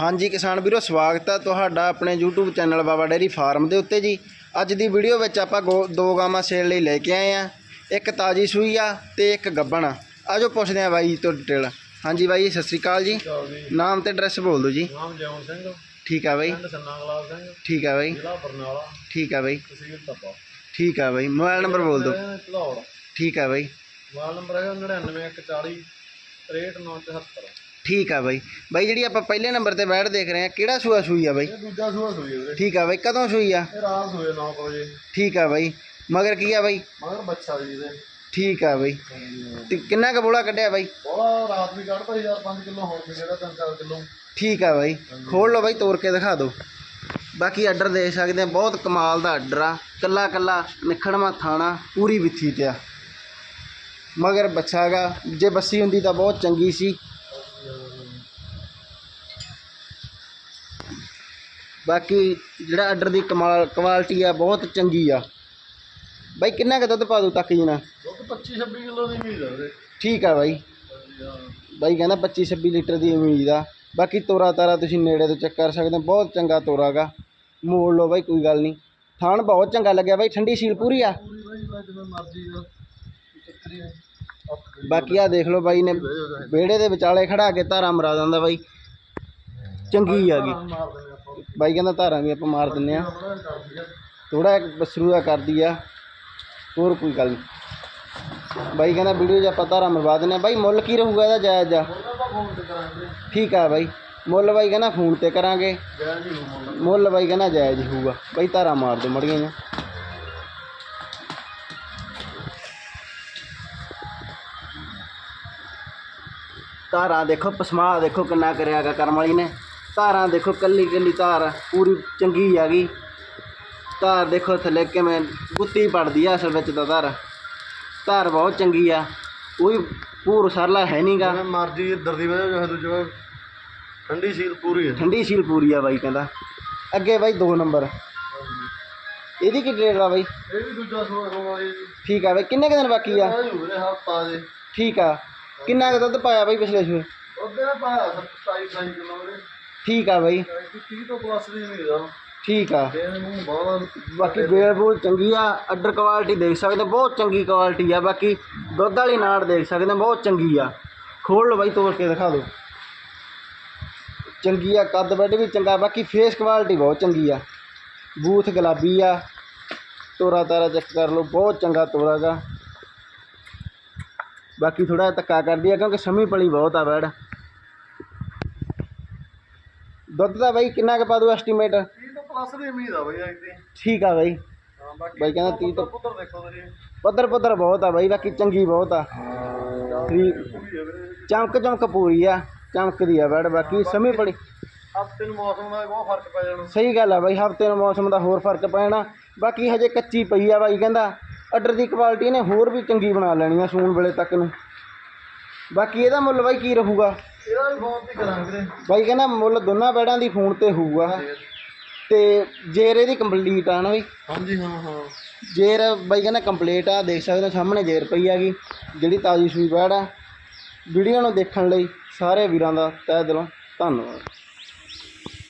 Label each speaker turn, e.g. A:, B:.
A: ਹਾਂਜੀ ਕਿਸਾਨ ਵੀਰੋ ਸਵਾਗਤ ਹੈ ਤੁਹਾਡਾ ਆਪਣੇ YouTube channel Baba dairy farm ਦੇ ਉੱਤੇ ਜੀ। ਅੱਜ ਦੀ ਵੀਡੀਓ ਵਿੱਚ ਆਪਾਂ ਦੋ ਗਾਵਾਂ ਸੇਲ ਲਈ ਲੈ ਕੇ ਆਏ ਆ। ਇੱਕ ਤਾਜੀ ਸੂਈ ਆ ਤੇ ਇੱਕ ਗੱਬਣ ਆ। ਆਜੋ ਪੁੱਛਦੇ ਆ ਬਾਈ ਜੀ ਤੋਂ ਡਿਟੇਲ। ਹਾਂਜੀ ਬਾਈ ਜੀ, ਸਤਿ ਸ੍ਰੀ ਅਕਾਲ ਜੀ।
B: ਜੀ।
A: ਨਾਮ ਤੇ ਐਡਰੈਸ ਬੋਲ ਦਿਓ ਜੀ।
B: ਨਾਮ ਜੈਵਨ ਸਿੰਘ
A: ਠੀਕ ਆ ਬਾਈ। ਠੀਕ ਆ ਬਾਈ। ਠੀਕ ਆ ਬਾਈ। ਠੀਕ ਆ ਬਾਈ। ਮੋਬਾਈਲ ਨੰਬਰ ਬੋਲ ਦਿਓ। ਠੀਕ ਆ ਬਾਈ।
B: ਮੋਬਾਈਲ ਨੰਬਰ ਹੈਗਾ 99140 63974
A: ਠੀਕ ਆ ਬਾਈ। ਬਾਈ ਜਿਹੜੀ ਆਪਾਂ ਪਹਿਲੇ ਨੰਬਰ ਤੇ ਬੈਠ ਦੇਖ ਰਹੇ ਆ ਕਿਹੜਾ ਸੂਆ ਸੂਈ ਆ ਬਾਈ?
B: ਇਹ ਦੂਜਾ ਸੂਆ ਸੂਈ ਹੈ ਵੀਰੇ।
A: ਠੀਕ ਆ ਬਾਈ ਕਦੋਂ ਸੂਈ ਆ?
B: ਇਹ ਰਾਤ ਹੋਏ 9 ਵਜੇ।
A: ਠੀਕ ਆ ਬਾਈ। ਮਗਰ ਕੀ ਆ ਬਾਈ?
B: ਮਗਰ ਬੱਚਾ ਜੀ ਇਹਦੇ
A: ਠੀਕ ਆ ਬਾਈ। ਤੇ ਕਿੰਨਾ ਕੁ ਬੋਲਾ ਕੱਢਿਆ ਬਾਈ?
B: ਬੋਲਾ ਰਾਤ ਵੀ ਕੱਢਦਾ ਯਾਰ 5 ਕਿਲੋ ਹੁਣ ਵੀ ਜਿਹੜਾ 3-4 ਕਿਲੋ।
A: ਠੀਕ ਆ ਬਾਈ। ਖੋਲ ਲਓ ਬਾਈ ਤੋੜ ਕੇ ਦਿਖਾ ਦਿਓ। ਬਾਕੀ ਆਰਡਰ ਦੇਖ ਸਕਦੇ ਆ ਬਹੁਤ ਕਮਾਲ ਦਾ ਆਰਡਰ ਆ। ਕੱਲਾ ਕੱਲਾ ਨਿਖੜਵਾ ਥਾਣਾ ਪੂਰੀ ਵਿੱਥੀ ਤੇ ਆ। ਮਗਰ ਬੱਚਾ ਗਾ ਜੇ ਬੱਸੀ ਹੁੰਦੀ ਤਾਂ ਬਹੁਤ ਚੰਗੀ ਸੀ। ਬਾਕੀ ਜਿਹੜਾ ਆਰਡਰ ਦੀ ਕਮਾਲ ਕੁਆਲਿਟੀ ਆ ਬਹੁਤ ਚੰਗੀ ਆ। ਬਾਈ ਕਿੰਨਾ ਕੁ ਦੁੱਧ ਪਾ ਦੂ ਤੱਕ ਜੀਣਾ
B: ਦੁੱਧ 25-26 ਕਿਲੋ ਦੀ ਉਮੀਦ ਵੀਰੇ।
A: ਠੀਕ ਆ ਬਾਈ। ਬਾਈ ਕਹਿੰਦਾ 25 26 ਲੀਟਰ ਦੀ ਉਮੀਦ ਆ। ਬਾਕੀ ਤੋਰਾ ਤਾਰਾ ਤੁਸੀਂ ਨੇੜੇ ਤੋਂ ਚੈੱਕ ਕਰ ਸਕਦੇ ਹੋ ਬਹੁਤ ਚੰਗਾ ਤੋਰਾ ਗਾ। ਮੋੜ ਲਓ ਬਾਈ ਕੋਈ ਗੱਲ ਨਹੀਂ। ਥਾਣ ਬਹੁਤ ਚੰਗਾ ਲੱਗਿਆ ਬਾਈ ਠੰਡੀ ਸੀਲ ਪੂਰੀ ਆ? ਬਾਕੀ ਆ ਦੇਖ ਲਓ ਬਾਈ ਨੇ ਵਿਹੜੇ ਦੇ ਵਿਚਾਲੇ ਖੜਾ ਕੇ ਧਾਰਾ ਮਰਾ ਦਿੰਦਾ ਬਾਈ। ਚੰਗੀ ਆ ਗਈ ਬਾਈ ਕਹਿੰਦਾ ਧਾਰਾਂ ਵੀ ਆਪਾਂ ਮਾਰ ਦਿੰਨੇ ਆ
B: ਆਪਣਾ ਕਰ ਦਿਆ
A: ਥੋੜਾ ਬਸਰੂ ਦਾ ਕਰਦੀ ਆ। ਹੋਰ ਕੋਈ ਗੱਲ ਨਹੀਂ ਬਾਈ ਕਹਿੰਦਾ ਵੀਡੀਓ 'ਚ ਆਪਾਂ ਧਾਰਾ ਮਰਵਾ ਦਿੰਨੇ ਆ ਬਾਈ ਮੁੱਲ ਕੀ ਰਹੂਗਾ ਇਹਦਾ ਜਾਇਜ਼ ਆ? ਠੀਕ ਆ ਬਾਈ। ਮੁੱਲ ਬਾਈ ਕਹਿੰਦਾ ਫੋਨ ਤੇ ਕਰਾਂਗੇ। ਮੁੱਲ ਬਾਈ ਕਹਿੰਦਾ ਜਾਇਜ਼ ਹੋਊਗਾ। ਬਾਈ ਧਾਰਾਂ ਮਾਰ ਦੋ ਮੜੀਆਂ ਜਾਂ ਧਾਰਾਂ ਦੇਖੋ, ਪਸਮਾ ਦੇਖੋ ਕਿੰਨਾ ਕਰਿਆਗਾ ਕਰਮ ਵਾਲੀ ਨੇ। ਧਾਰਾਂ ਦੇਖੋ ਕੱਲੀ ਕੱਲੀ ਧਾਰ ਪੂਰੀ ਚੰਗੀ ਆ ਗਈ। ਧਾਰ ਦੇਖੋ ਥੱਲੇ ਕਿਵੇਂ ਗੁੱਤੀ ਪੜਦੀ ਆ ਅਸਲ ਵਿੱਚ ਤਾਂ ਧਾਰ ਧਾਰ ਬਹੁਤ ਚੰਗੀ ਆ ਕੋਈ ਪੂਰ ਸਰਲਾ ਹੈ ਨਹੀਂਗਾ
B: ਜਿਵੇਂ ਮਰਜ਼ੀ ਇੱਧਰ ਦੀ ਵਜ੍ਹਾ ਜੋ ਹੈ ਦੂਜੇ ਠੰਡੀ ਸੀਲ ਪੂਰੀ ਹੈ
A: ਠੰਡੀ ਸੀਲ ਪੂਰੀ ਆ ਬਾਈ ਕਹਿੰਦਾ। ਅੱਗੇ ਬਾਈ 2 ਨੰਬਰ। ਇਹਦੀ ਕੀ ਰੇਟ ਆ ਬਾਈ?
B: ਇਹ ਵੀ ਦੂਜਾ ਸੂਆ ਹੋਣ ਜੀ।
A: ਠੀਕ ਆ ਬਾਈ ਕਿੰਨੇ ਕੁ ਦਿਨ ਬਾਕੀ ਆ?
B: ਹਫਤਾ ਦੇ।
A: ਠੀਕ ਆ। ਕਿੰਨਾ ਕੁ ਦੁੱਧ ਪਾਇਆ ਬਾਈ ਪਿਛਲੇ ਸੂਏ?
B: ਉਹਦੇ ਨਾਲ ਪਾਇਆ 27 28 ਕਿਲੋ ਵੀਰੇ
A: ਠੀਕ ਆ ਬਾਈ।
B: 30 ਤੋਂ ਪਲੱਸ ਦੀ ਉਮੀਦ
A: ਠੀਕ ਆ। ਬਾਕੀ ਬੇਲ ਬੂਲ ਚੰਗੀ ਆ ਅੱਡਰ ਕੁਆਲਿਟੀ ਦੇਖ ਸਕਦੇ ਹੋ, ਬਹੁਤ ਚੰਗੀ ਕੁਆਲਿਟੀ ਆ। ਬਾਕੀ ਦੁੱਧ ਵਾਲੀ ਨਾੜ ਦੇਖ ਸਕਦੇ ਹੋ, ਬਹੁਤ ਚੰਗੀ ਆ। ਖੋਲ ਲਓ ਬਾਈ ਤੋੜ ਕੇ ਦਿਖਾ ਦਿਓ। ਚੰਗੀ ਆ ਕੱਦ ਬੈਡ ਵੀ ਚੰਗਾ ਬਾਕੀ ਫੇਸ ਕੁਆਲਿਟੀ ਬਹੁਤ ਚੰਗੀ ਆ। ਬੂਥ ਗੁਲਾਬੀ ਆ। ਤੋਰਾ ਤਾਰਾ ਚੈੱਕ ਕਰ ਲਓ ਬਹੁਤ ਚੰਗਾ ਤੋਰਾ ਗਾ। ਬਾਕੀ ਥੋੜਾ ਧੱਕਾ ਕਰਦੀ ਆ ਕਿਉਂਕਿ ਸਮੀ ਪਲੀ ਬਹੁਤ ਆ ਬੈਡ। ਦੁੱਧ ਦਾ ਬਾਈ ਕਿੰਨਾ ਕੁ ਪਾ ਦੂ ਐਸਟੀਮੇਟ
B: 30 ਤੋਂ ਪਲੱਸ ਦੀ ਉਮੀਦ ਆ ਬਈ ਅੱਜ ਦੀ।
A: ਠੀਕ ਆ ਬਾਈ।
B: ਹਾਂ ਬਾਕੀ
A: ਬਾਈ ਕਹਿੰਦਾ 30 ਤੋਂ
B: ਪੁੱਤਰ ਦੇਖੋ ਤੁਸੀਂ
A: ਪੱਧਰ ਪੱਧਰ ਬਹੁਤ ਆ ਬਾਈ ਬਾਕੀ ਚੰਗੀ ਬਹੁਤ ਆ। ਠੀਕ
B: ਪੂਰੀ ਹੈ ਵੀਰੇ।
A: ਚਮਕ ਚਮਕ ਪੂਰੀ ਆ ਚਮਕਦੀ ਆ ਬੈੜ ਬਾਕੀ ਸਮੀ ਬੜੀ
B: ਹਫ਼ਤੇ ਨੂੰ ਮੌਸਮ ਦਾ ਬਹੁਤ ਫ਼ਰਕ ਪੈ ਜਾਣਾ।
A: ਸਹੀ ਗੱਲ ਆ ਬਾਈ ਹਫ਼ਤੇ ਨੂੰ ਮੌਸਮ ਦਾ ਹੋਰ ਫ਼ਰਕ ਪੈਣਾ ਬਾਕੀ ਹਜੇ ਕੱਚੀ ਪਈ ਆ ਬਾਈ ਕਹਿੰਦਾ। ਆਰਡਰ ਦੀ ਕੁਆਲਿਟੀ ਨੇ ਹੋਰ ਵੀ ਚੰਗੀ ਬਣਾ ਲੈਣੀ ਆ ਸੂਣ ਵੇਲੇ ਤੱਕ ਨੂੰ। ਬਾਕੀ ਇਹਦਾ ਮੁੱਲ ਬਾਈ ਕੀ ਰਹੂਗਾ?
B: ਇਹਦਾ ਵੀ ਫੋਨ ਤੇ ਕਰਾਂਗੇ ਵੀਰੇ
A: ਬਾਈ ਕਹਿੰਦਾ ਮੁੱਲ ਦੋਨਾਂ ਬੈੜਾਂ ਦੀ ਫੋਨ ਤੇ ਹੋਊਗਾ। ਤੇ ਜੇਰ ਇਹਦੀ ਕੰਪਲੀਟ ਆ ਨਾ ਬਈ?
B: ਹਾਂਜੀ ਹਾਂ ਹਾਂ।
A: ਜੇਰ ਬਾਈ ਕਹਿੰਦਾ ਕੰਪਲੀਟ ਆ ਦੇਖ ਸਕਦੇ ਹੋ ਸਾਹਮਣੇ ਜੇਰ ਪਈ ਹੈਗੀ ਜਿਹੜੀ ਤਾਜ਼ੀ ਸੂਈ ਬੈੜ ਆ। ਵੀਡੀਓ ਨੂੰ ਦੇਖਣ ਲਈ ਸਾਰੇ ਵੀਰਾਂ ਦਾ ਤਹਿ ਦਿਲੋਂ ਧੰਨਵਾਦ।